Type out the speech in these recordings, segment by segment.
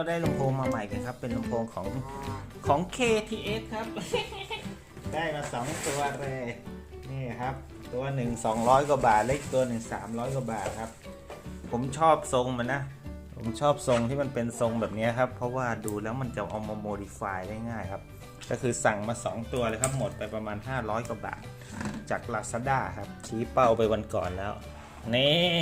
เราได้ลำโพงมาใหม่กันครับ เป็นลำโพงของของ KTS ครับ ได้มาสองตัวเลย นี่ครับ ตัวหนึ่ง200 กว่าบาท เล็กตัวหนึ่ง300 กว่าบาทครับ ผมชอบทรงมันนะ ผมชอบทรงที่มันเป็นทรงแบบนี้ครับ เพราะว่าดูแล้วมันจะเอามาโมดิฟายได้ง่ายครับ ก็คือสั่งมา 2 ตัวเลยครับ หมดไปประมาณ 500 กว่าบาท จาก Lazada ครับ ชี้เป้าไปวันก่อนแล้ว นี่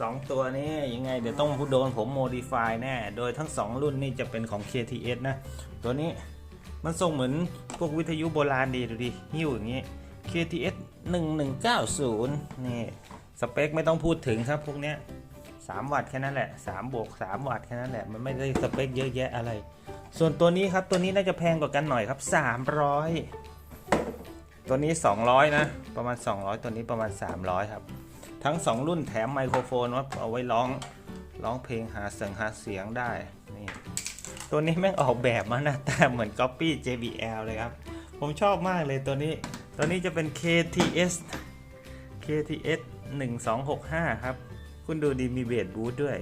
สองตัวนี้ยังไงเดี๋ยวต้องโดนผมโมดิฟายแน่ โดยทั้ง 2 รุ่นนี่จะเป็นของ KTS นะ ตัวนี้มันทรงเหมือนพวกวิทยุโบราณดีดูดิ หิ้วอย่างนี้ KTS 1190 นี่ สเปคไม่ต้องพูดถึงครับพวกเนี้ย3วัตต์แค่นั้นแหละ3บวก3วัตต์แค่นั้นแหละ มันไม่ได้สเปคเยอะแยะอะไร ส่วนตัวนี้ครับตัวนี้น่าจะแพงกว่ากันหน่อยครับ 300 ตัวนี้ 200 นะ ประมาณ 200 ตัวนี้ประมาณ 300 ครับ ทั้ง 2 รุ่นแถมไมโครโฟนว่าเอาไว้ร้องร้องเพลงหาเสียงหาเสียงได้นี่ตัวนี้แม่งออกแบบมาหน้าตาเหมือน Copy JBL เลยครับ ผมชอบมากเลยตัวนี้ตัวนี้จะเป็น KTS KTS 1265 ครับ คุณดูดีมีเบสบูทด้วย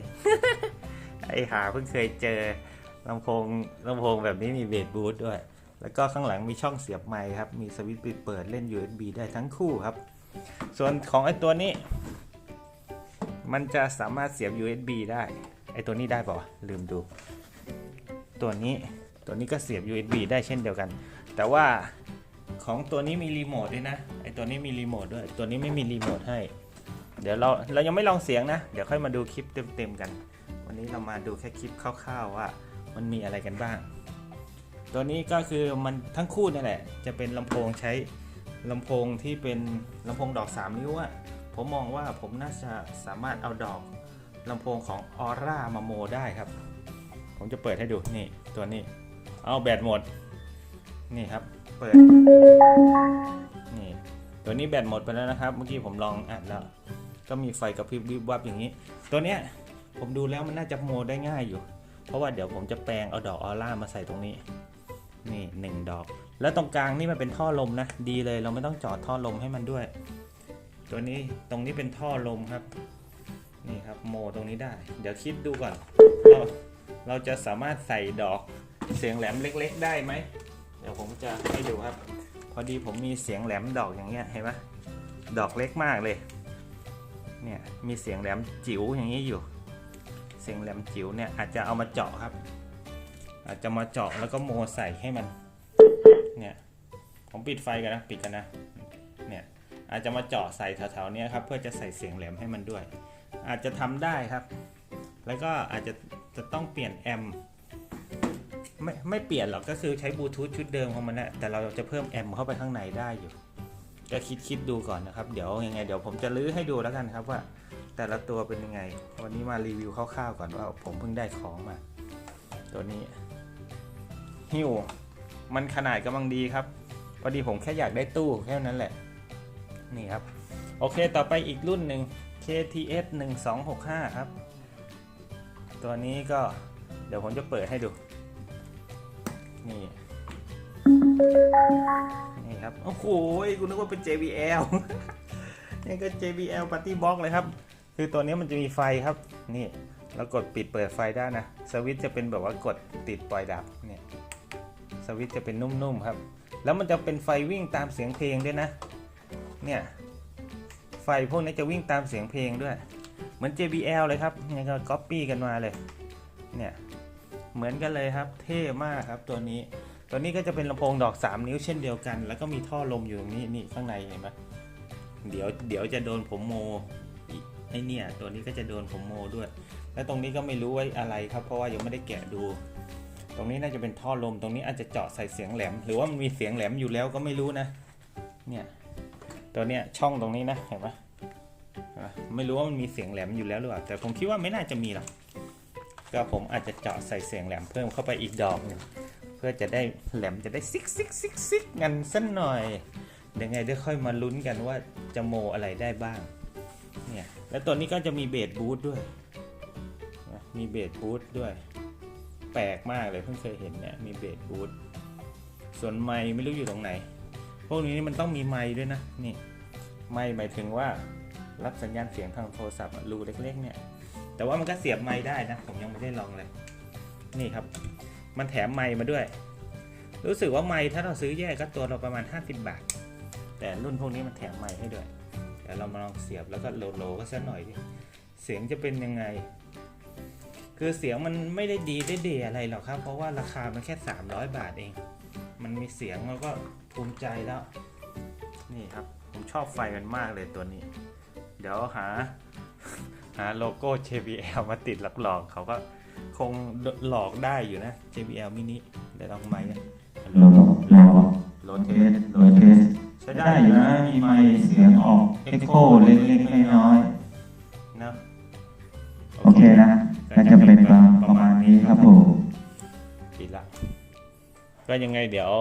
ไอหาเพิ่งเคยเจอลำโพงลำโพงแบบนี้มีเบสบูทด้วย แล้วก็ข้างหลังมีช่องเสียบไมค์ครับ มีสวิตช์ปิดเปิดเล่น USB ได้ทั้งคู่ครับ ส่วนของไอตัวนี้ มันจะสามารถเสียบ USB ได้ไอตัวนี้ได้ป่าวะลืมดู ตัวนี้ตัวนี้ก็เสียบ USB ได้เช่นเดียวกัน แต่ว่าของตัวนี้มีรีโมทด้วยนะไอตัวนี้มีรีโมทด้วยตัวนี้ไม่มีรีโมทให้ เดี๋ยวเราเรายังไม่ลองเสียงนะ เดี๋ยวค่อยมาดูคลิปเต็มๆกัน วันนี้เรามาดูแค่คลิปคร่าวๆว่า มันมีอะไรกันบ้าง ตัวนี้ก็คือมันทั้งคู่นั่นแหละ จะเป็นลำโพงใช้ลำโพงที่เป็นลำโพงดอก 3 นิ้วอะ ผมมองว่าผมน่าจะสามารถเอาดอกลำโพงของออร่ามาโมได้ครับ ผมจะเปิดให้ดูนี่ตัวนี้ เอาแบตหมด นี่ครับ เปิด นี่ ตัวนี้แบตหมดไปแล้วนะครับ เมื่อกี้ผมลองอัดแล้ว ก็มีไฟกระพริบวิบวับอย่างนี้ ตัวเนี้ยผมดูแล้วมันน่าจะโมได้ง่ายอยู่ เพราะว่าเดี๋ยวผมจะแปลงเอาดอกออร่ามาใส่ตรงนี้ นี่หนึ่งดอก แล้วตรงกลางนี่มันเป็นท่อลมนะ ดีเลยเราไม่ต้องจอดท่อลมให้มันด้วย ตัวนี้ตรงนี้เป็นท่อลมครับ นี่ครับโมตรงนี้ได้ เดี๋ยวคิดดูก่อนเราเราจะสามารถใส่ดอกเสียงแหลมเล็ก ๆ ได้ไหม เดี๋ยวผมจะให้ดูครับ พอดีผมมีเสียงแหลมดอกอย่างเงี้ยเห็นไหมดอกเล็กมากเลย เนี่ยมีเสียงแหลมจิ๋วอย่างนี้อยู่ เสียงแหลมจิ๋วเนี่ยอาจจะเอามาเจาะครับ อาจจะมาเจาะแล้วก็โมใส่ให้มัน เนี่ยผมปิดไฟกันนะปิดกันนะ อาจจะมาเจาะใส่แถวๆนี้ครับเพื่อจะใส่เสียงแหลมให้มันด้วย อาจจะทำได้ครับ แล้วก็อาจจะจะต้องเปลี่ยนแอมไม่ไม่เปลี่ยนหรอกก็คือใช้บลูทูธชุดเดิมของมันนะแต่เราจะเพิ่มแอมเข้าไปข้างในได้อยู่ก็คิดคิดดูก่อนนะครับ เดี๋ยวยังไงเดี๋ยวผมจะลื้อให้ดูแล้วกันครับว่า แต่ละตัวเป็นยังไง วันนี้มารีวิวคร่าวๆก่อนว่าผมเพิ่งได้ของมา ตัวนี้หิวมันขนาดกำลังดีครับพอดีผมแค่อยากได้ตู้แค่นั้นแหละ นี่ครับ โอเคต่อไปอีกรุ่นหนึ่ง KTS 1265 ครับ ตัวนี้ก็เดี๋ยวผมจะเปิดให้ดู นี่ นี่ครับ โอ้โหกูนึกว่าเป็น JBL นี่ก็ JBL Party Box เลยครับ คือตัวนี้มันจะมีไฟครับ นี่แล้วกดปิดเปิดไฟได้นะ สวิตจะเป็นแบบว่ากดติดปล่อยดับเนี่ย สวิตจะเป็นนุ่มๆครับ แล้วมันจะเป็นไฟวิ่งตามเสียงเพลงด้วยนะ เนี่ยไฟพวกนี้จะวิ่งตามเสียงเพลงด้วย เหมือน JBL เลยครับนี่ก็ก๊อปปี้กันมาเลยเนี่ยเหมือนกันเลยครับ เท่มากครับตัวนี้ ตัวนี้ก็จะเป็นลำโพงดอก 3 นิ้วเช่นเดียวกัน แล้วก็มีท่อลมอยู่ตรงนี้นี่ข้างในเห็นไหมเดี๋ยวเดี๋ยวจะโดนผมโมไอเนี่ยตัวนี้ก็จะโดนผมโมด้วย และตรงนี้ก็ไม่รู้ว่าอะไรครับ เพราะว่ายังไม่ได้แกะดู ตรงนี้น่าจะเป็นท่อลม ตรงนี้อาจจะเจาะใส่เสียงแหลม หรือว่ามันมีเสียงแหลมอยู่แล้วก็ไม่รู้นะ เนี่ย ตัวเนี้ยช่องตรงนี้นะเห็นปะเห็นปะไม่รู้ว่ามันมีเสียงแหลมอยู่แล้วหรือเปล่าแต่ผมคิดว่าไม่น่าจะมีหรอกก็ผมอาจจะเจาะใส่เสียงแหลมเพิ่มเข้าไปอีกดอกนึงเพื่อจะได้แหลมจะได้ซิกซิกซิกซิกกันสักหน่อยเดี๋ยวไงเดี๋ยวค่อยมาลุ้นกันว่าจะโมอะไรได้บ้างเนี่ยแล้วตัวนี้ก็จะมีเบสบูทด้วยมีเบสบูทด้วยแปลกมากเลยเพิ่งเคยเห็นเนี่ยมีเบสบูทส่วนไมค์ไม่รู้อยู่ตรงไหน พวกนี้มันต้องมีไมค์ด้วยนะนี่ไมค์หมายถึงว่ารับสัญญาณเสียงทางโทรศัพท์รูเล็กๆเนี่ย แต่ว่ามันก็เสียบไมค์ได้นะ ผมยังไม่ได้ลองเลย นี่ครับ มันแถมไมค์มาด้วย รู้สึกว่าไมค์ถ้าเราซื้อแยกก็ตัวเราประมาณ 50 บาท แต่รุ่นพวกนี้มันแถมไมค์ให้ด้วยเดี๋ยวเรามาลองเสียบแล้วก็โหลโลก็สักหน่อยดิเสียงจะเป็นยังไง คือเสียงมันไม่ได้ดีได้เดอะไรหรอกครับ เพราะว่าราคามันแค่ 300 บาทเอง มันมีเสียงแล้วก็ภูมิใจแล้ว นี่ครับ ผมชอบไฟมันมากเลยตัวนี้ เดี๋ยวหา หาโลโก้ JBL มาติดหลอกๆเขาก็คงหลอกได้อยู่นะ JBL mini เดี๋ยวลองไมค์กันโลโลโลเทสโลเทสใช้ได้ได้ออยู่ยู่นะนะ มีไมค์เสียงออกเอ็กโคเล็กๆน้อยน ก็ยังไงเดี๋ยว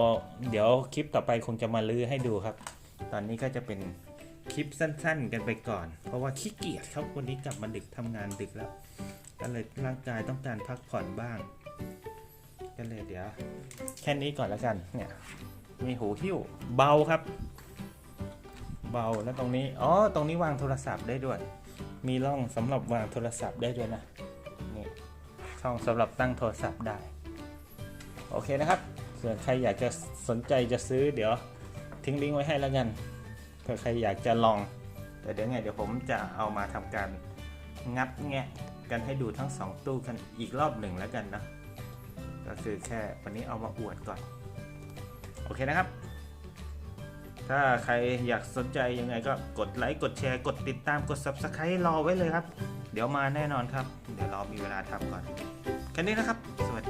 เดี๋ยวคลิปต่อไปคงจะมาลื้อให้ดูครับ ตอนนี้ก็จะเป็นคลิปสั้น ๆ กันไปก่อน เพราะว่าขี้เกียจครับวันนี้กลับมาดึกทำงานดึกแล้วก็เลยร่างกายต้องการพักผ่อนบ้าง ก็เลยเดี๋ยว แค่นี้ก่อนแล้วกันเนี่ยมีหูหิ้วเบาครับ เบาแล้วตรงนี้อ๋อตรงนี้วางโทรศัพท์ได้ด้วย มีร่องสำหรับวางโทรศัพท์ได้ด้วยนะนี่ช่องสำหรับตั้งโทรศัพท์ได้ โอเคนะครับ ส่วนใครอยากจะสนใจจะซื้อเดี๋ยวทิ้งลิงก์ไว้ให้แล้วกันเผื่อใครอยากจะลอง แต่เดี๋ยวไงเดี๋ยวผมจะเอามาทำการงัดแงะกันให้ดูทั้งสองตู้กันอีกรอบหนึ่งแล้วกันนะก็คือแค่วันนี้เอามาอวดก่อน โอเคนะครับ ถ้าใครอยากสนใจยังไงก็กดไลค์กดแชร์กดติดตามกด subscribe รอไว้เลยครับ เดี๋ยวมาแน่นอนครับ เดี๋ยวรอมีเวลาทำก่อนแค่นี้นะครับ สวัสดี